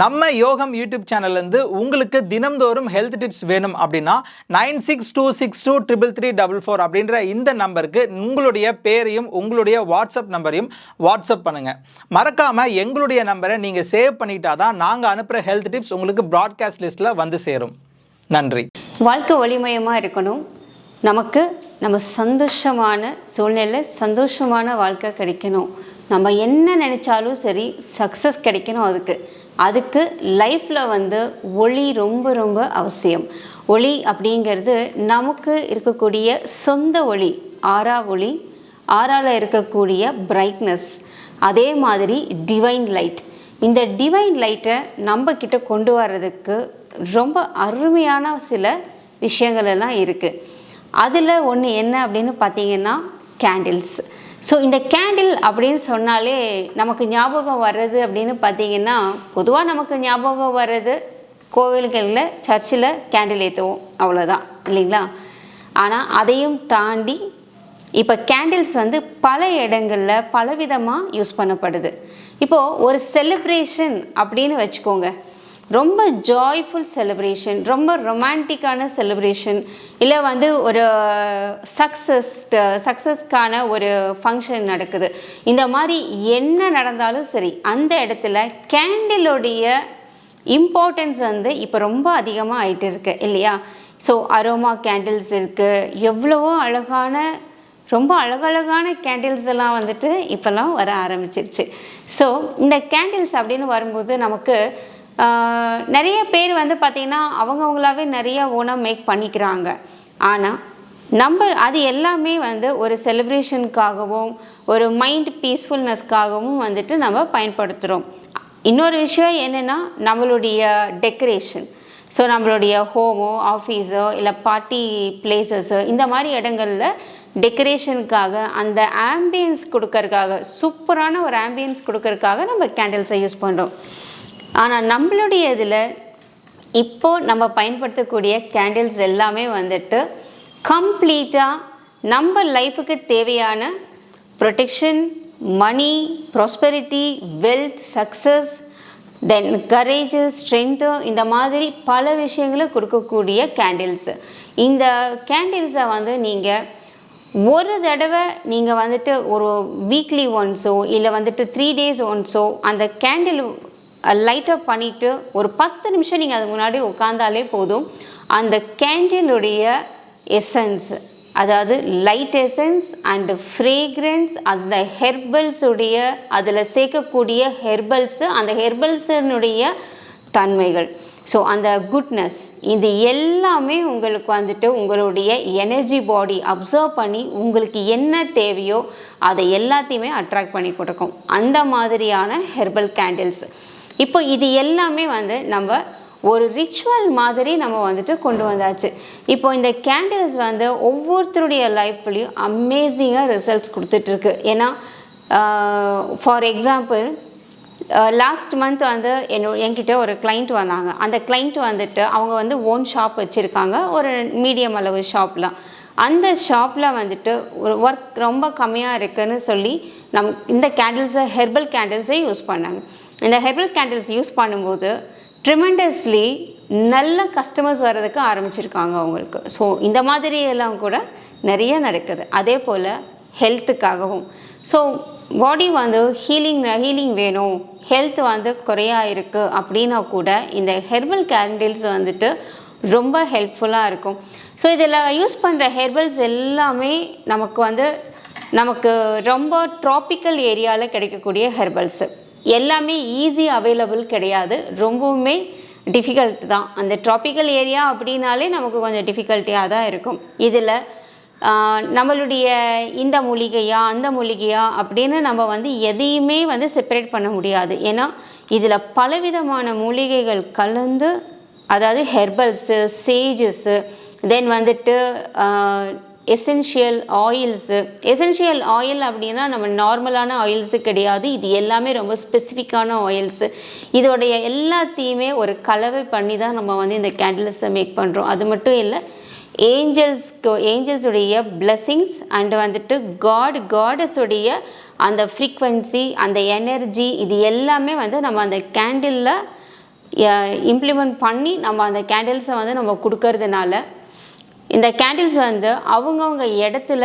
நம்ம யோகம் யூடியூப் சேனல்லேருந்து உங்களுக்கு தினம்தோறும் ஹெல்த் டிப்ஸ் வேணும் அப்படின்னா nine six two six two triple three double four அப்படின்ற இந்த நம்பருக்கு உங்களுடைய பேரையும் உங்களுடைய வாட்ஸ்அப் நம்பரையும் வாட்ஸ்அப் பண்ணுங்கள் மறக்காமல் எங்களுடைய நம்பரை நீங்கள் சேவ் பண்ணிட்டா தான் நாங்கள் அனுப்புகிற ஹெல்த் டிப்ஸ் உங்களுக்கு ப்ராட்காஸ்ட் லிஸ்ட்டில் வந்து சேரும். நன்றி. வாழ்க்கை ஒளிமயமாக இருக்கணும். நமக்கு நம்ம சந்தோஷமான சூழ்நிலை சந்தோஷமான வாழ்க்கை கிடைக்கணும். நம்ம என்ன நினச்சாலும் சரி சக்ஸஸ் கிடைக்கணும் அதுக்கு. அதுக்கு லைஃப்பில் வந்து ஒளி ரொம்ப ரொம்ப அவசியம். ஒளி அப்படிங்கிறது நமக்கு இருக்கக்கூடிய சொந்த ஒளி ஆறா ஒளி ஆறாவில் இருக்கக்கூடிய பிரைட்னஸ் அதே மாதிரி டிவைன் லைட் இந்த டிவைன் லைட்டை நம்ம கிட்ட கொண்டு வர்றதுக்கு ரொம்ப அருமையான சில விஷயங்கள் எல்லாம் இருக்குது அதில் ஒன்று என்ன அப்படின்னு பார்த்தீங்கன்னா கேண்டில்ஸ் ஸோ இந்த கேண்டில் அப்படின்னு சொன்னாலே நமக்கு ஞாபகம் வர்றது அப்படின்னு பார்த்தீங்கன்னா பொதுவாக நமக்கு ஞாபகம் வர்றது கோவில்களில் சர்ச்சில் கேண்டில் ஏற்றுவோம் அவ்வளோதான் இல்லைங்களா? ஆனால் அதையும் தாண்டி இப்போ கேண்டில்ஸ் வந்து பல இடங்களில் பலவிதமாக யூஸ் பண்ணப்படுது. இப்போது ஒரு செலிப்ரேஷன் அப்படின்னு வச்சுக்கோங்க. ரொம்ப ஜாய்ஃபுல் செலிப்ரேஷன் ரொம்ப ரொமான்டிக்கான செலிப்ரேஷன் இல்லை வந்து ஒரு uh, சக்ஸஸ் சக்ஸஸ்க்கான uh, ஒரு ஃபங்க்ஷன் நடக்குது. இந்த மாதிரி என்ன நடந்தாலும் சரி அந்த இடத்துல கேண்டிலோடைய இம்பார்ட்டன்ஸ் வந்து இப்போ ரொம்ப அதிகமாக ஆயிட்டு இருக்கு இல்லையா? ஸோ அரோமா கேண்டில்ஸ் இருக்குது எவ்வளவோ அழகான ரொம்ப அழகழகான கேண்டில்ஸ் எல்லாம் வந்துட்டு இப்போல்லாம் வர ஆரம்பிச்சிருச்சு. ஸோ இந்த கேண்டில்ஸ் அப்படின்னு வரும்போது நமக்கு நிறைய பேர் வந்து பார்த்திங்கன்னா அவங்கவுங்களாவே நிறைய ஓனாக மேக் பண்ணிக்கிறாங்க. ஆனால் நம்ம அது எல்லாமே வந்து ஒரு செலிப்ரேஷனுக்காகவும் ஒரு மைண்ட் பீஸ்ஃபுல்னஸ்க்காகவும் வந்துட்டு நம்ம பயன்படுத்துகிறோம் இன்னொரு விஷயம் என்னென்னா நம்மளுடைய டெக்கரேஷன் ஸோ நம்மளுடைய ஹோமோ ஆஃபீஸோ இல்லை பார்ட்டி பிளேசஸோ இந்த மாதிரி இடங்களில் டெக்கரேஷனுக்காக அந்த ஆம்பியன்ஸ் கொடுக்கறதுக்காக சூப்பரான ஒரு ஆம்பியன்ஸ் கொடுக்கறதுக்காக நம்ம கேண்டில்ஸை யூஸ் பண்ணுறோம் ஆனால் நம்மளுடைய இதில் இப்போது நம்ம பயன்படுத்தக்கூடிய கேண்டில்ஸ் எல்லாமே வந்துட்டு கம்ப்ளீட்டாக நம்ம லைஃபுக்கு தேவையான protection money prosperity wealth success then courage strength இந்த மாதிரி பல விஷயங்களை கொடுக்கக்கூடிய கேண்டில்ஸு இந்த கேண்டில்ஸை வந்து நீங்கள் ஒரு தடவை நீங்கள் வந்துட்டு ஒரு வீக்லி ஒன்ஸோ இல்லை வந்துட்டு த்ரீ டேஸ் ஒன்ஸோ அந்த கேண்டில் லைட்டப் பண்ணிவிட்டு ஒரு பத்து நிமிஷம் நீங்கள் அதுக்கு முன்னாடி உட்காந்தாலே போதும். அந்த கேண்டிலுடைய எசன்ஸ் அதாவது லைட் எசன்ஸ் அண்டு ஃப்ரேக்ரன்ஸ் அந்த ஹெர்பல்ஸுடைய அதில் சேர்க்கக்கூடிய ஹெர்பல்ஸு அந்த ஹெர்பல்ஸினுடைய தன்மைகள். ஸோ அந்த குட்னஸ் இது எல்லாமே உங்களுக்கு வந்துட்டு உங்களுடைய எனர்ஜி பாடி அப்சர்வ் பண்ணி உங்களுக்கு என்ன தேவையோ அதை எல்லாத்தையுமே அட்ராக்ட் பண்ணி கொடுக்கும். அந்த மாதிரியான ஹெர்பல் கேண்டில்ஸ் இப்போ இது எல்லாமே வந்து நம்ம ஒரு ரிச்சுவல் மாதிரி நம்ம வந்துட்டு கொண்டு வந்தாச்சு. இப்போ இந்த கேண்டில்ஸ் வந்து ஒவ்வொருத்தருடைய லைஃப்லேயும் அமேசிங்காக ரிசல்ட்ஸ் கொடுத்துட்ருக்கு ஏன்னா ஃபார் எக்ஸாம்பிள் லாஸ்ட் மந்த் வந்து என்னோ என்கிட்ட ஒரு கிளைண்ட் வந்தாங்க. அந்த கிளைண்ட் வந்துட்டு அவங்க வந்து ஓன் ஷாப் வச்சுருக்காங்க. ஒரு மீடியம் அளவு ஷாப்லாம் அந்த ஷாப்பில் வந்துட்டு ஒரு ஒர்க் ரொம்ப கம்மியாக இருக்குதுன்னு சொல்லி நம் இந்த கேண்டில்ஸை ஹெர்பல் கேண்டில்ஸை யூஸ் பண்ணாங்க. இந்த ஹெர்பல் கேண்டில்ஸ் யூஸ் பண்ணும்போது ட்ரிமெண்டஸ்லி நல்ல கஸ்டமர்ஸ் வர்றதுக்கு ஆரம்பிச்சிருக்காங்க அவங்களுக்கு. ஸோ இந்த மாதிரி எல்லாம் கூட நிறைய நடக்குது. அதே போல் ஹெல்த்துக்காகவும் ஸோ பாடி வந்து ஹீலிங் ஹீலிங் வேணும். ஹெல்த் வந்து குறையா இருக்குது அப்படின்னா கூட இந்த ஹெர்பல் கேண்டில்ஸ் வந்துட்டு ரொம்ப ஹெல்ப்ஃபுல்லாக இருக்கும். ஸோ இதில் யூஸ் பண்ணுற ஹெர்பல்ஸ் எல்லாமே நமக்கு வந்து நமக்கு ரொம்ப ட்ராபிக்கல் ஏரியாவில் கிடைக்கக்கூடிய ஹெர்பல்ஸு எல்லாமே ஈஸி அவைலபிள் கிடையாது. ரொம்பவுமே டிஃபிகல்ட் தான். அந்த ட்ராபிக்கல் ஏரியா அப்படின்னாலே நமக்கு கொஞ்சம் டிஃபிகல்ட்டியாக தான் இருக்கும். இதில் நம்மளுடைய இந்த மூலிகையா அந்த மூலிகையா அப்படின்னு நம்ம வந்து எதையுமே வந்து செப்பரேட் பண்ண முடியாது. ஏன்னா இதில் பலவிதமான மூலிகைகள் கலந்து அதாவது ஹெர்பல்ஸு சேஜஸ்ஸு தென் வந்துட்டு எசென்ஷியல் ஆயில்ஸு எசென்ஷியல் ஆயில் அப்படின்னா நம்ம நார்மலான ஆயில்ஸு கிடையாது. இது எல்லாமே ரொம்ப ஸ்பெசிஃபிக்கான ஆயில்ஸு இதோடைய எல்லாத்தையுமே ஒரு கலவை பண்ணி தான் நம்ம வந்து இந்த கேண்டில்ஸை மேக் பண்ணுறோம் அது மட்டும் இல்லை ஏஞ்சல்ஸ்க்கு ஏஞ்சல்ஸுடைய பிளெஸ்ஸிங்ஸ் அண்ட் வந்துட்டு காட் காடஸுடைய அந்த ஃப்ரீக்வன்சி அந்த எனர்ஜி இது எல்லாமே வந்து நம்ம அந்த கேண்டிலில் இம்ப்ளிமெண்ட் பண்ணி நம்ம அந்த கேண்டில்ஸை வந்து நம்ம கொடுக்கறதுனால இந்த கேண்டில்ஸ் வந்து அவங்கவுங்க இடத்துல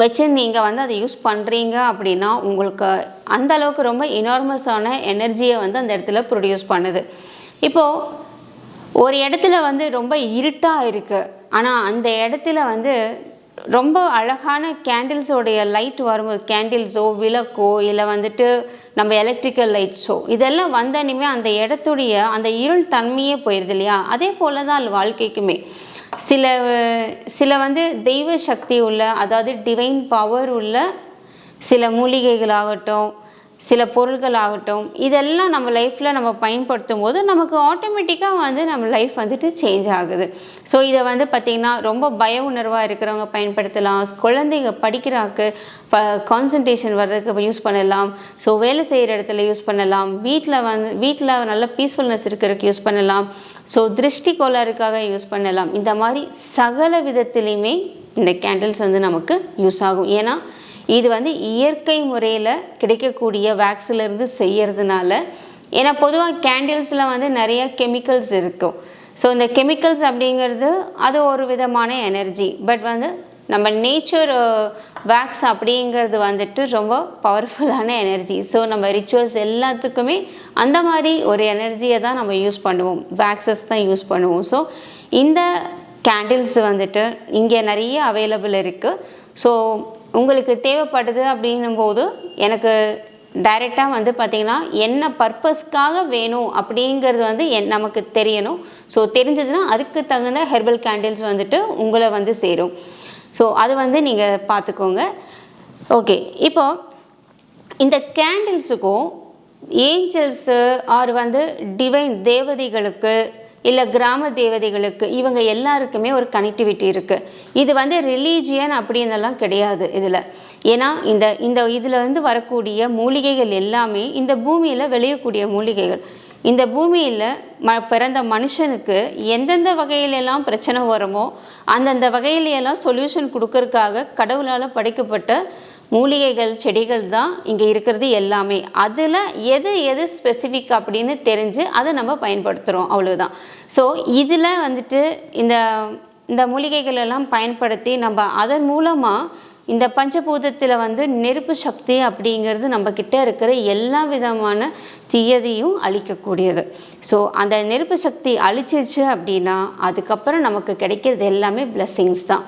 வச்சு நீங்கள் வந்து அதை யூஸ் பண்ணுறீங்க அப்படின்னா உங்களுக்கு அந்த அளவுக்கு ரொம்ப இனார்மஸான எனர்ஜியை வந்து அந்த இடத்துல ப்ரொடியூஸ் பண்ணுது. இப்போது ஒரு இடத்துல வந்து ரொம்ப இருட்டாக இருக்குது ஆனால் அந்த இடத்துல வந்து ரொம்ப அழகான கேண்டில்ஸோடைய லைட் வரும்போது கேண்டில்ஸோ விளக்கோ இல்லை வந்துட்டு நம்ம எலக்ட்ரிக்கல் லைட்ஸோ இதெல்லாம் வந்தனுமே அந்த இடத்துடைய அந்த இருள் தன்மையே போயிடுது இல்லையா? அதே போல தான் வாழ்க்கைக்குமே. சில சில வந்து தெய்வ சக்தி உள்ள அதாவது டிவைன் பவர் உள்ள சில மூலிகைகளாகட்டும் சில பொருள்கள் ஆகட்டும் இதெல்லாம் நம்ம லைஃப்பில் நம்ம பயன்படுத்தும் போது நமக்கு ஆட்டோமேட்டிக்காக வந்து நம்ம லைஃப் வந்துட்டு சேஞ்ச் ஆகுது. ஸோ இதை வந்து பார்த்திங்கன்னா ரொம்ப பய உணர்வாக இருக்கிறவங்க பயன்படுத்தலாம். குழந்தைங்க படிக்கிறாக்கு ப கான்சன்ட்ரேஷன் வர்றதுக்கு யூஸ் பண்ணலாம். ஸோ வேலை செய்கிற இடத்துல யூஸ் பண்ணலாம். வீட்டில் வந்து வீட்டில் நல்ல பீஸ்ஃபுல்னஸ் இருக்கிறதுக்கு யூஸ் பண்ணலாம். ஸோ திருஷ்டி கோளாறுக்காக யூஸ் பண்ணலாம். இந்த மாதிரி சகல விதத்துலேயுமே இந்த கேண்டில்ஸ் வந்து நமக்கு யூஸ் ஆகும். ஏன்னா இது வந்து இயற்கை முறையில் கிடைக்கக்கூடிய வேக்ஸ்லேருந்து செய்யறதுனால ஏன்னா பொதுவாக கேண்டில்ஸில் வந்து நிறைய கெமிக்கல்ஸ் இருக்கும். ஸோ இந்த கெமிக்கல்ஸ் அப்படிங்கிறது அது ஒரு விதமான எனர்ஜி பட் வந்து நம்ம நேச்சர் வேக்ஸ் அப்படிங்கிறது வந்துட்டு ரொம்ப பவர்ஃபுல்லான எனர்ஜி ஸோ நம்ம ரிச்சுவல்ஸ் எல்லாத்துக்குமே அந்த மாதிரி ஒரு எனர்ஜியை தான் நம்ம யூஸ் பண்ணுவோம். வேக்ஸஸ் தான் யூஸ் பண்ணுவோம். ஸோ இந்த கேண்டில்ஸ் வந்துட்டு இங்கே நிறைய அவைலபிள் இருக்குது ஸோ உங்களுக்கு தேவைப்படுது அப்படின்னும்போது எனக்கு டைரெக்டாக வந்து பார்த்திங்கன்னா என்ன பர்பஸ்க்காக வேணும் அப்படிங்கிறது வந்து என் நமக்கு தெரியணும். ஸோ தெரிஞ்சதுன்னா அதுக்கு தகுந்த ஹெர்பல் கேண்டில்ஸ் வந்துட்டு உங்களை வந்து சேரும். ஸோ அது வந்து நீங்கள் பார்த்துக்கோங்க ஓகே இப்போ இந்த கேண்டில்ஸுக்கும் ஏஞ்சல்ஸு ஆர் வந்து டிவைன் தேவதைகளுக்கு இல்லை கிராம தேவதைகளுக்கு இவங்க எல்லாருக்குமே ஒரு கனெக்டிவிட்டி இருக்குது இது வந்து ரிலீஜியன் அப்படின்னெல்லாம் கிடையாது இதில். ஏன்னா இந்த இந்த இதில் வந்து வரக்கூடிய மூலிகைகள் எல்லாமே இந்த பூமியில் விளையக்கூடிய மூலிகைகள். இந்த பூமியில் ம பிறந்த மனுஷனுக்கு எந்தெந்த வகையிலெல்லாம் பிரச்சனை வருமோ அந்தந்த வகையிலெல்லாம் சொல்யூஷன் கொடுக்கறதுக்காக கடவுளால் படைக்கப்பட்ட மூலிகைகள் செடிகள் தான் இங்கே இருக்கிறது எல்லாமே. அதில் எது எது ஸ்பெசிஃபிக் அப்படின்னு தெரிஞ்சு அதை நம்ம பயன்படுத்துகிறோம் அவ்வளோதான் ஸோ இதில் வந்துட்டு இந்த இந்த மூலிகைகள் எல்லாம் பயன்படுத்தி நம்ம அதன் மூலமாக இந்த பஞ்சபூதத்தில் வந்து நெருப்பு சக்தி அப்படிங்கிறது நம்மக்கிட்ட இருக்கிற எல்லா விதமான தீயதையும் அழிக்கக்கூடியது ஸோ அந்த நெருப்பு சக்தி அழிச்சிருச்சு அப்படின்னா அதுக்கப்புறம் நமக்கு கிடைக்கிறது எல்லாமே பிளெஸ்ஸிங்ஸ் தான்.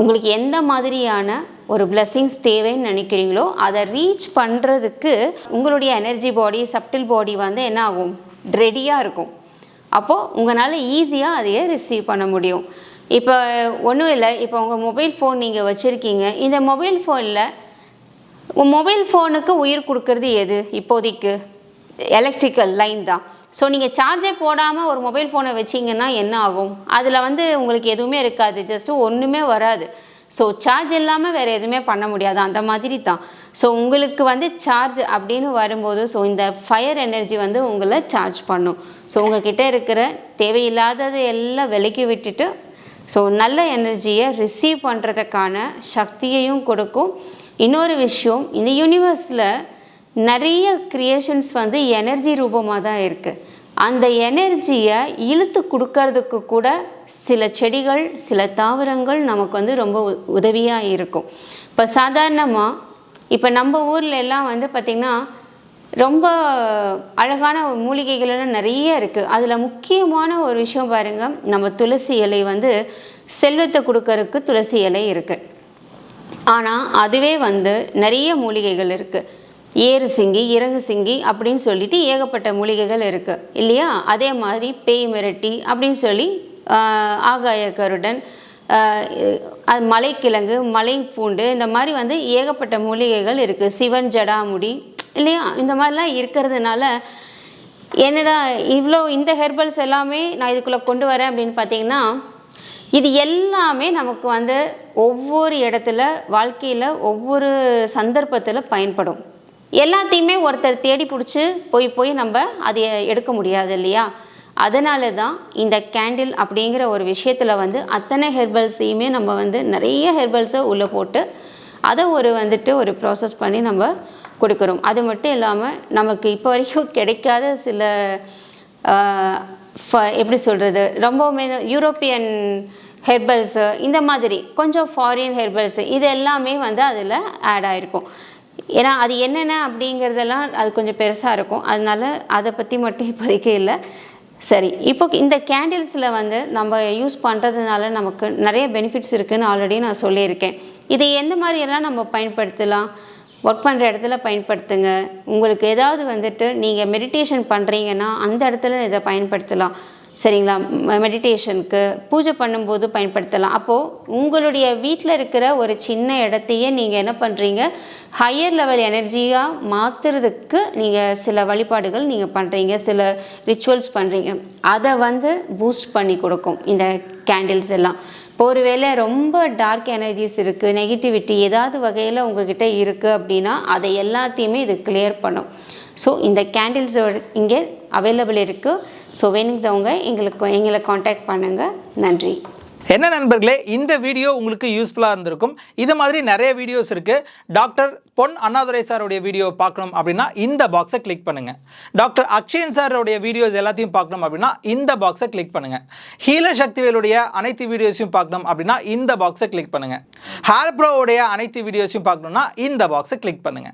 உங்களுக்கு எந்த மாதிரியான ஒரு பிளெஸ்ஸிங்ஸ் தேவைன்னு நினைக்கிறீங்களோ அதை ரீச் பண்ணுறதுக்கு உங்களுடைய எனர்ஜி பாடி சப்டில் பாடி வந்து என்ன ஆகும்? ரெடியாக இருக்கும். அப்போது உங்களால் ஈஸியாக அதையே ரிசீவ் பண்ண முடியும். இப்போ ஒன்றும் இல்லை. இப்போ உங்கள் மொபைல் ஃபோன் நீங்கள் வச்சுருக்கீங்க. இந்த மொபைல் ஃபோனில் மொபைல் ஃபோனுக்கு உயிர் கொடுக்கறது எது? இப்போதைக்கு. எலக்ட்ரிக்கல் லைன் தான். ஸோ நீங்கள் சார்ஜே போடாமல் ஒரு மொபைல் ஃபோனை வச்சிங்கன்னா என்ன ஆகும்? அதில் வந்து உங்களுக்கு எதுவுமே இருக்காது. ஜஸ்ட்டு ஒன்றுமே வராது. ஸோ சார்ஜ் இல்லாமல் வேறு எதுவுமே பண்ண முடியாது. அந்த மாதிரி தான். ஸோ உங்களுக்கு வந்து சார்ஜ் அப்படின்னு வரும்போது ஸோ இந்த ஃபயர் எனர்ஜி வந்து உங்களை சார்ஜ் பண்ணும். ஸோ உங்ககிட்ட இருக்கிற தேவையில்லாதது எல்லாம் விலக்கி விட்டுட்டு ஸோ நல்ல எனர்ஜியை ரிசீவ் பண்ணுறதுக்கான சக்தியையும் கொடுக்கும். இன்னொரு விஷயம் இந்த யூனிவர்ஸில் நிறைய கிரியேஷன்ஸ் வந்து எனர்ஜி ரூபமாக தான் இருக்குது அந்த எனர்ஜியை இழுத்து கொடுக்கறதுக்கு கூட சில செடிகள் சில தாவரங்கள் நமக்கு வந்து ரொம்ப உதவியாக இருக்கும். இப்போ சாதாரணமாக இப்போ நம்ம ஊரில் எல்லாம் வந்து பார்த்திங்கன்னா ரொம்ப அழகான மூலிகைகள் எல்லாம் நிறைய இருக்குது அதில் முக்கியமான ஒரு விஷயம் பாருங்கள் நம்ம துளசி இலை வந்து செல்வத்தை கொடுக்கறதுக்கு துளசி இலை இருக்குது ஆனால் அதுவே வந்து நிறைய மூலிகைகள் இருக்குது ஏறு சிங்கி இறகு சிங்கி அப்படின்னு சொல்லிட்டு ஏகப்பட்ட மூலிகைகள் இருக்குது இல்லையா? அதே மாதிரி பேய் மிரட்டி அப்படின்னு சொல்லி ஆகாய கருடன் அது மலைக்கிழங்கு மலை பூண்டு இந்த மாதிரி வந்து ஏகப்பட்ட மூலிகைகள் இருக்குது சிவன் ஜடாமுடி இல்லையா? இந்த மாதிரிலாம் இருக்கிறதுனால என்னடா இவ்வளோ இந்த ஹெர்பல்ஸ் எல்லாமே நான் இதுக்குள்ளே கொண்டு வரேன் அப்படின்னு பார்த்தீங்கன்னா இது எல்லாமே நமக்கு வந்து ஒவ்வொரு இடத்துல வாழ்க்கையில் ஒவ்வொரு சந்தர்ப்பத்தில் பயன்படும். எல்லாத்தையுமே ஒருத்தர் தேடி பிடிச்சி போய் போய் நம்ம அதை எடுக்க முடியாது இல்லையா? அதனால தான் இந்த கேண்டில் அப்படிங்கிற ஒரு விஷயத்தில் வந்து அத்தனை ஹெர்பல்ஸையுமே நம்ம வந்து நிறைய ஹெர்பல்ஸை உள்ளே போட்டு அதை ஒரு வந்துட்டு ஒரு ப்ராசஸ் பண்ணி நம்ம கொடுக்குறோம். அது மட்டும் இல்லாமல் நமக்கு இப்போ வரைக்கும் கிடைக்காத சில ஃப- எப்படி சொல்கிறது ரொம்பவுமே யூரோப்பியன் ஹெர்பல்ஸு இந்த மாதிரி கொஞ்சம் ஃபாரின் ஹெர்பல்ஸு இது எல்லாமே வந்து அதில் ஆட் ஆகிருக்கும் ஏன்னா அது என்னென்ன அப்படிங்கிறதெல்லாம் அது கொஞ்சம் பெருசாக இருக்கும். அதனால அதை பற்றி மட்டும் இப்போதைக்கு இல்லை. சரி இப்போ இந்த கேண்டில்ஸில் வந்து நம்ம யூஸ் பண்ணுறதுனால நமக்கு நிறைய பெனிஃபிட்ஸ் இருக்குதுன்னு ஆல்ரெடி நான் சொல்லியிருக்கேன். இதை எந்த மாதிரியெல்லாம் நம்ம பயன்படுத்தலாம்? ஒர்க் பண்ணுற இடத்துல பயன்படுத்துங்க. உங்களுக்கு ஏதாவது வந்துட்டு நீங்கள் மெடிடேஷன் பண்ணுறீங்கன்னா அந்த இடத்துல இதை பயன்படுத்தலாம். சரிங்களா? மெடிடேஷனுக்கு பூஜை பண்ணும்போது பயன்படுத்தலாம். அப்போது உங்களுடைய வீட்டில் இருக்கிற ஒரு சின்ன இடத்தையே நீங்கள் என்ன பண்ணுறீங்க ஹையர் லெவல் எனர்ஜியாக மாற்றுறதுக்கு நீங்கள் சில வழிபாடுகள் நீங்கள் பண்ணுறீங்க சில ரிச்சுவல்ஸ் பண்ணுறீங்க அதை வந்து பூஸ்ட் பண்ணி கொடுக்கும் இந்த கேண்டில்ஸ் எல்லாம். இப்போ ஒருவேளை ரொம்ப டார்க் எனர்ஜிஸ் இருக்குது நெகட்டிவிட்டி ஏதாவது வகையில் உங்ககிட்ட இருக்குது அப்படின்னா அதை எல்லாத்தையுமே இது கிளியர் பண்ணும். ஸோ இந்த கேண்டில்ஸ் இங்கே அவைலபிள் இருக்குது ஸோ வேணுங்கிறவங்க எங்களுக்கு எங்களை காண்டாக்ட் பண்ணுங்கள் நன்றி. என்ன நண்பர்களே இந்த வீடியோ உங்களுக்கு யூஸ்ஃபுல்லாக இருந்திருக்கும். இது மாதிரி நிறைய வீடியோஸ் இருக்குது டாக்டர் பொன் அண்ணாதுரை சாருடைய வீடியோ பார்க்கணும் அப்படின்னா இந்த பாக்ஸை கிளிக் பண்ணுங்கள் டாக்டர் அக்ஷயன் சாரோடைய வீடியோஸ் எல்லாத்தையும் பார்க்கணும் அப்படின்னா இந்த பாக்ஸை கிளிக் பண்ணுங்கள் ஹீல சக்திவேலுடைய அனைத்து வீடியோஸையும் பார்க்கணும் அப்படின்னா இந்த பாக்ஸை கிளிக் பண்ணுங்கள் ஹேர் ப்ரோவுடைய அனைத்து வீடியோஸையும் பார்க்கணும்னா இந்த பாக்ஸை கிளிக் பண்ணுங்கள்